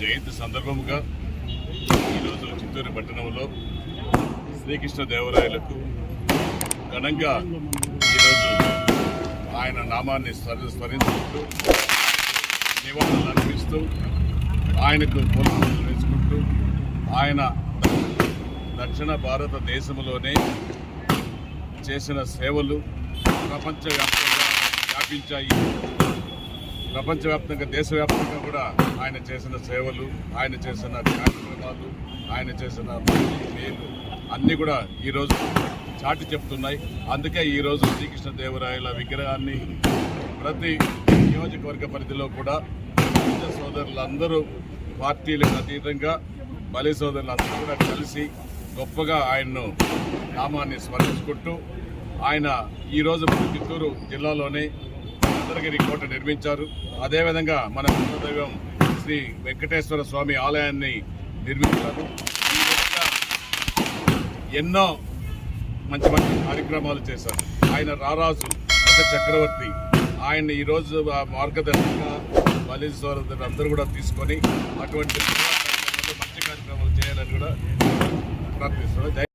జయంతి సందర్భముగా ఈరోజు చిత్తూరు పట్టణంలో శ్రీకృష్ణ దేవరాయలకు ఘనంగా ఈరోజు ఆయన నామాన్ని స్మరించుకుంటూ నివాళులు అర్పిస్తూ ఆయనకు పూలమాలలు వేసుకుంటూ ఆయన దక్షిణ భారతదేశంలోనే చేసిన సేవలు ప్రపంచవ్యాప్తంగా వ్యాపించాయి. ప్రపంచవ్యాప్తంగా దేశవ్యాప్తంగా కూడా ఆయన చేసిన సేవలు ఆయన చేసిన కార్యక్రమాలు ఆయన చేసిన మేలు అన్నీ కూడా ఈరోజు చాటి చెప్తున్నాయి. అందుకే ఈరోజు శ్రీకృష్ణదేవరాయల విగ్రహాన్ని ప్రతి నియోజకవర్గ పరిధిలో కూడా బలిజ సోదరులందరూ పార్టీలకు అతీతంగా బలి సోదరులందరూ కూడా కలిసి గొప్పగా ఆయన్ను నామాన్ని స్మరించుకుంటూ ఆయన ఈరోజు మన చిత్తూరు జిల్లాలోనే చంద్రగిరి కోట నిర్మించారు. అదేవిధంగా మన కులదైవం శ్రీ వెంకటేశ్వర స్వామి ఆలయాన్ని నిర్మించారు. ఎన్నో మంచి మంచి కార్యక్రమాలు చేశారు. ఆయన రారాజు ఒక చక్రవర్తి. ఆయన ఈరోజు ఆ మార్గదర్శకంగా బలి అందరూ కూడా తీసుకొని అటువంటి కార్యక్రమాలు, మంచి కార్యక్రమాలు చేయాలని కూడా ప్రార్థిస్తున్నారు